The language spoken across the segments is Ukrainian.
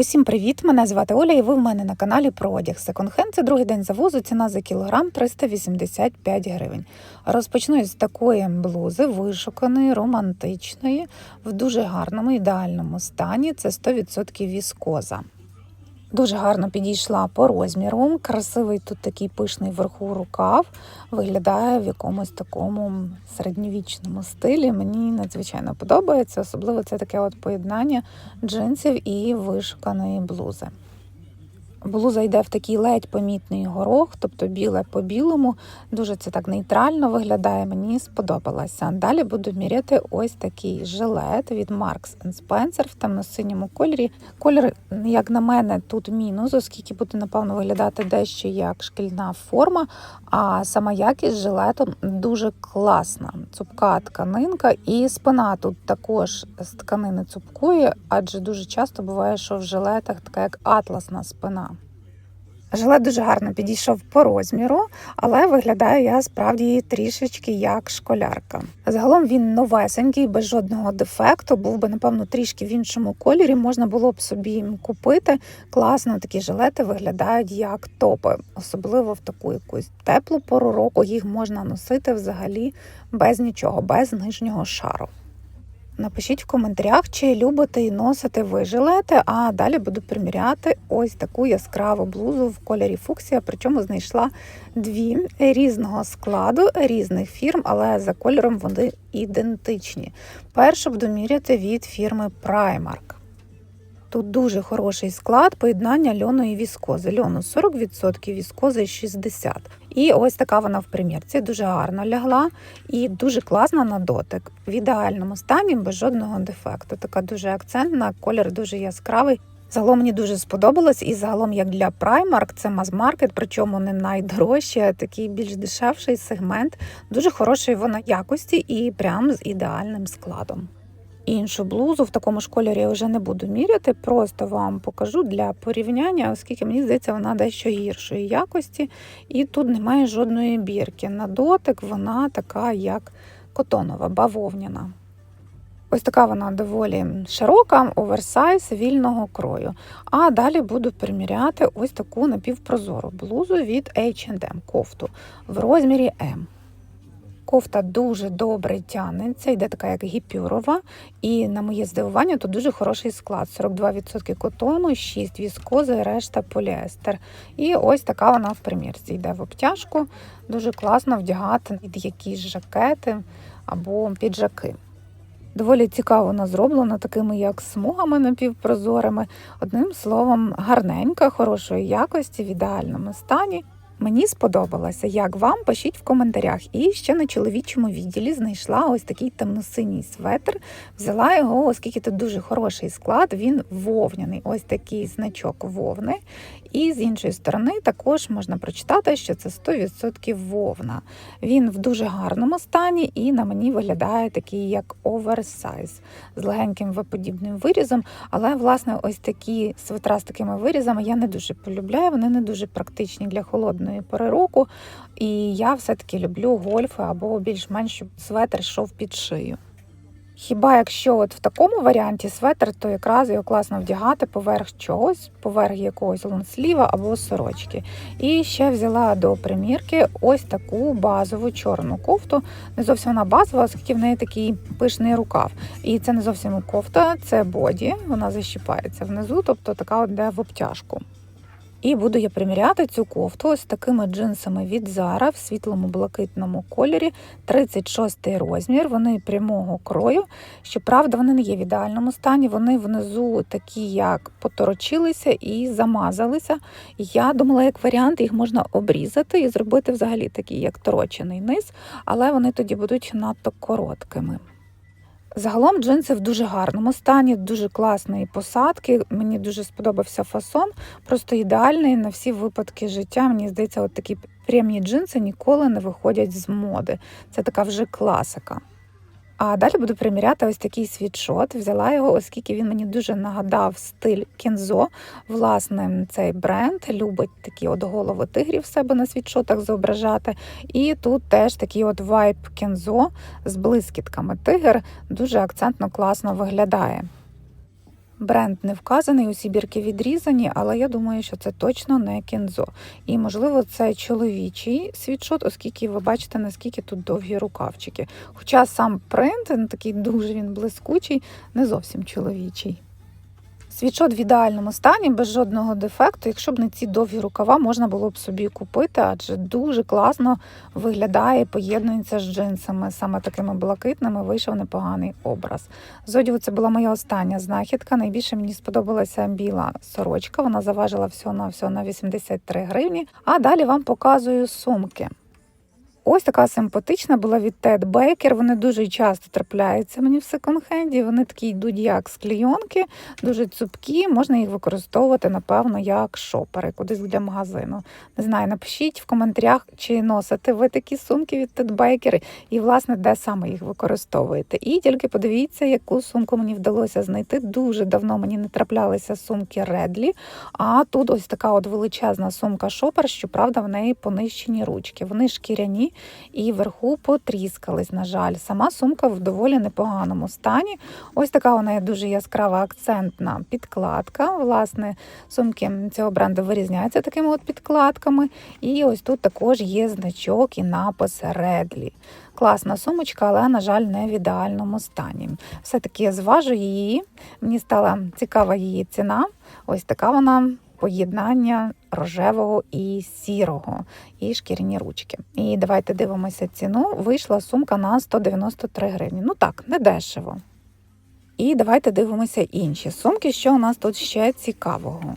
Усім привіт! Мене звати Оля, і ви в мене на каналі про одяг. Секонд-хенд – це другий день завозу. Ціна за кілограм 385 гривень. Розпочну з такої блузи, вишуканої, романтичної, в дуже гарному ідеальному стані. Це 100% віскоза. Дуже гарно підійшла по розміру. Красивий тут такий пишний вверху рукав. Виглядає в якомусь такому середньовічному стилі. Мені надзвичайно подобається. Особливо це таке от поєднання джинсів і вишуканої блузи. Блуза йде в такий ледь помітний горох, тобто біле по білому. Дуже це так нейтрально виглядає. Мені сподобалося. Далі буду міряти ось такий жилет від Marks Spencer в темно-синьому кольорі. Колір, як на мене, тут мінус, оскільки буде, напевно, виглядати дещо як шкільна форма. А сама якість жилету дуже класна. Цупка тканинка, і спина тут також з тканини цупкує, адже дуже часто буває, що в жилетах така як атласна спина. Жилет дуже гарно підійшов по розміру, але виглядає я справді трішечки як школярка. Загалом він новесенький, без жодного дефекту, був би, напевно, трішки в іншому кольорі. Можна було б собі купити. Класно такі жилети виглядають як топи, особливо в таку якусь теплу пору року. Їх можна носити взагалі без нічого, без нижнього шару. Напишіть в коментарях, чи любите і носите ви жилети, а далі буду приміряти ось таку яскраву блузу в кольорі фуксія. Причому знайшла дві різного складу, різних фірм, але за кольором вони ідентичні. Першу буду міряти від фірми Primark. Тут дуже хороший склад поєднання льону і віскози. Льону 40%, віскози 60%. І ось така вона в примірці. Дуже гарно лягла і дуже класна на дотик. В ідеальному стані без жодного дефекту. Така дуже акцентна, колір дуже яскравий. Загалом мені дуже сподобалось, і загалом, як для Primark, це мас-маркет, причому не найдорожчий, а такий більш дешевший сегмент. Дуже хорошої вона якості і прям з ідеальним складом. Іншу блузу в такому ж кольорі я вже не буду міряти, просто вам покажу для порівняння, оскільки мені здається, вона дещо гіршої якості, і тут немає жодної бірки. На дотик вона така, як котонова, бавовняна. Ось така вона доволі широка, оверсайз вільного крою. А далі буду приміряти ось таку напівпрозору блузу від H&M кофту в розмірі М. Кофта дуже добре тягнеться, йде така як гіпюрова, і на моє здивування тут дуже хороший склад: 42% котону, 6 віскози, решта поліестер. І ось така вона в примірці йде в обтяжку. Дуже класно вдягати під якісь жакети або піджаки. Доволі цікаво вона зроблена такими як смугами напівпрозорими. Одним словом, гарненька, хорошої якості, в ідеальному стані. Мені сподобалося, як вам пишіть в коментарях. І ще на чоловічому відділі знайшла ось такий темно-синій светр. Взяла його, оскільки тут дуже хороший склад, він вовняний. Ось такий значок вовни. І з іншої сторони також можна прочитати, що це 100% вовна. Він в дуже гарному стані і на мені виглядає такий як оверсайз з легеньким виподібним вирізом. Але, власне, ось такі светра з такими вирізами я не дуже полюбляю, вони не дуже практичні для холодної пори року. І я все-таки люблю гольфи або більш-менш щоб светр йшов під шию. Хіба якщо от в такому варіанті светр, то якраз його класно вдягати поверх чогось, поверх якогось лонсліва або сорочки. І ще взяла до примірки ось таку базову чорну кофту. Не зовсім вона базова, оскільки в неї такий пишний рукав. І це не зовсім кофта, це боді, вона защіпається внизу, тобто така от де в обтяжку. І буду я приміряти цю кофту ось такими джинсами від Zara в світлому блакитному кольорі, 36 розмір. Вони прямого крою. Щоправда, вони не є в ідеальному стані. Вони внизу такі, як поторочилися і замазалися. Я думала, як варіант, їх можна обрізати і зробити взагалі такий, як торочений низ, але вони тоді будуть надто короткими. Загалом джинси в дуже гарному стані, дуже класної посадки. Мені дуже сподобався фасон, просто ідеальний на всі випадки життя. Мені здається, от такі прямі джинси ніколи не виходять з моди. Це така вже класика. А далі буду приміряти ось такий світшот. Взяла його, оскільки він мені дуже нагадав стиль кінзо. Власне, цей бренд любить такі от голови тигрів себе на світшотах зображати. І тут теж такий от вайб кінзо з блискітками тигр дуже акцентно класно виглядає. Бренд не вказаний, усі бірки відрізані, але я думаю, що це точно не кінзо. І, можливо, це чоловічий світшот, оскільки ви бачите, наскільки тут довгі рукавчики. Хоча сам принт такий дуже він блискучий, не зовсім чоловічий. Світшот в ідеальному стані, без жодного дефекту. Якщо б не ці довгі рукава, можна було б собі купити, адже дуже класно виглядає, поєднується з джинсами. Саме такими блакитними вийшов непоганий образ. З одягу це була моя остання знахідка. Найбільше мені сподобалася біла сорочка. Вона заважила всього на всього на 83 гривні. А далі вам показую сумки. Ось така симпатична була від Ted Baker. Вони дуже часто трапляються мені в секонд-хенді. Вони такі йдуть як з дуже цупкі. Можна їх використовувати, напевно, як шопери, кудись для магазину. Не знаю, напишіть в коментарях, чи носите ви такі сумки від Ted Baker і, власне, де саме їх використовуєте. І тільки подивіться, яку сумку мені вдалося знайти. Дуже давно мені не траплялися сумки Редлі. А тут ось така от величезна сумка шопер, щоправда, в неї понищені ручки. Вони шкіряні і вверху потріскались, на жаль. Сама сумка в доволі непоганому стані. Ось така вона є дуже яскрава акцентна підкладка. Власне, сумки цього бренду вирізняються такими от підкладками. І ось тут також є значок і напис Редлі. Класна сумочка, але, на жаль, не в ідеальному стані. Все-таки зважу її. Мені стала цікава її ціна. Ось така вона поєднання рожевого і сірого, і шкіряні ручки. І давайте дивимося ціну. Вийшла сумка на 193 гривні. Ну так, не дешево. І давайте дивимося інші сумки, що у нас тут ще цікавого.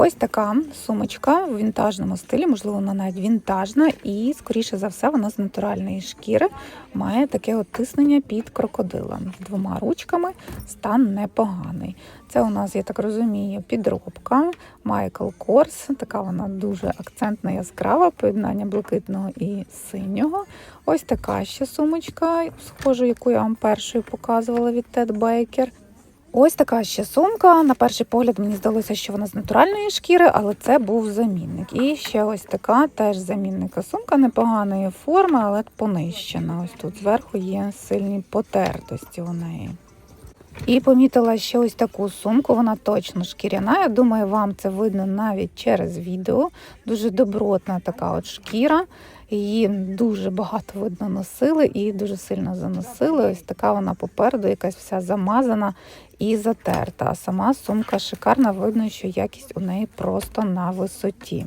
Ось така сумочка в вінтажному стилі, можливо, вона навіть вінтажна, і, скоріше за все, вона з натуральної шкіри має таке тиснення під крокодилом. З двома ручками стан непоганий. Це у нас, я так розумію, підробка Michael Kors. Така вона дуже акцентна, яскрава, поєднання блакитного і синього. Ось така ще сумочка, схожу, яку я вам першою показувала від Ted Baker. Ось така ще сумка. На перший погляд мені здалося, що вона з натуральної шкіри, але це був замінник. І ще ось така теж замінника сумка непоганої форми, але понищена. Ось тут зверху є сильні потертості у неї. І помітила ще ось таку сумку, вона точно шкіряна. Я думаю, вам це видно навіть через відео. Дуже добротна така от шкіра. Її дуже багато видно носили і дуже сильно заносили. Ось така вона попереду, якась вся замазана і затерта. А сама сумка шикарна, видно, що якість у неї просто на висоті.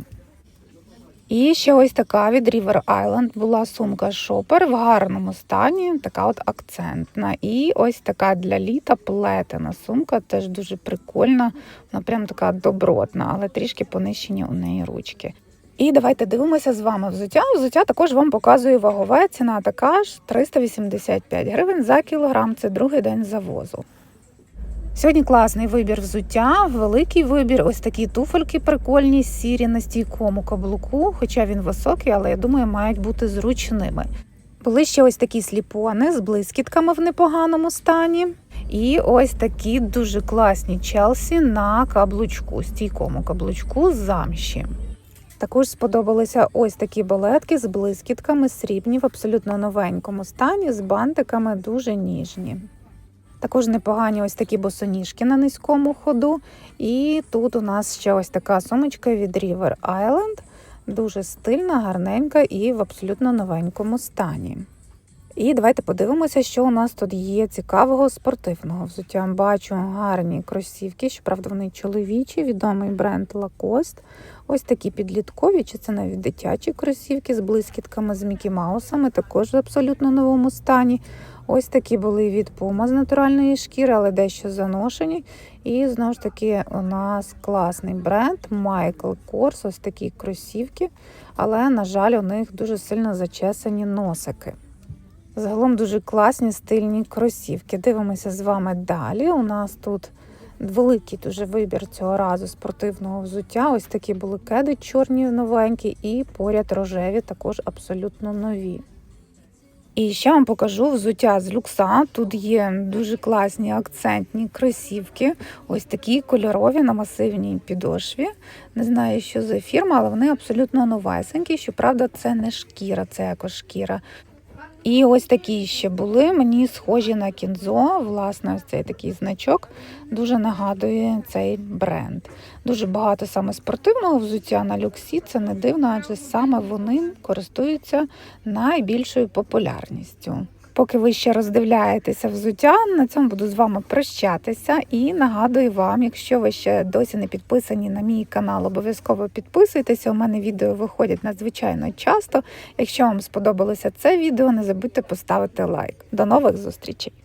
І ще ось така від River Island була сумка шопер в гарному стані, така от акцентна. І ось така для літа плетена сумка, теж дуже прикольна, вона прям така добротна, але трішки понищені у неї ручки. І давайте дивимося з вами взуття. Взуття також вам показує вагове. Ціна така ж 385 гривень за кілограм. Це другий день завозу. Сьогодні класний вибір взуття, великий вибір. Ось такі туфельки прикольні, сірі на стійкому каблуку, хоча він високий, але я думаю, мають бути зручними. Були ще ось такі сліпони з блискітками в непоганому стані. І ось такі дуже класні челсі на каблучку, стійкому каблучку з замші. Також сподобалися ось такі балетки з блискітками срібні в абсолютно новенькому стані, з бантиками дуже ніжні. Також непогані ось такі босоніжки на низькому ходу. І тут у нас ще ось така сумочка від River Island. Дуже стильна, гарненька і в абсолютно новенькому стані. І давайте подивимося, що у нас тут є цікавого спортивного взуття. Бачу гарні кросівки, щоправда, вони чоловічі, відомий бренд Lacoste. Ось такі підліткові, чи це навіть дитячі кросівки з блискітками з Мікі Маусами, також в абсолютно новому стані. Ось такі були від Puma з натуральної шкіри, але дещо заношені. І знову ж таки, у нас класний бренд Michael Kors, ось такі кросівки. Але, на жаль, у них дуже сильно зачесані носики. Загалом дуже класні стильні кросівки. Дивимося з вами далі. У нас тут великий дуже вибір цього разу спортивного взуття. Ось такі були кеди чорні новенькі, і поряд рожеві, також абсолютно нові. І ще вам покажу взуття з люкса. Тут є дуже класні акцентні кросівки, ось такі кольорові на масивній підошві. Не знаю, що за фірма, але вони абсолютно новесенькі. Щоправда, це не шкіра, це екошкіра. І ось такі ще були. Мені схожі на кінзо. Власне, ось цей такий значок дуже нагадує цей бренд. Дуже багато саме спортивного взуття на люксі. Це не дивно, адже саме вони користуються найбільшою популярністю. Поки ви ще роздивляєтеся взуття, на цьому буду з вами прощатися і нагадую вам, якщо ви ще досі не підписані на мій канал, обов'язково підписуйтеся. У мене відео виходять надзвичайно часто. Якщо вам сподобалося це відео, не забудьте поставити лайк. До нових зустрічей!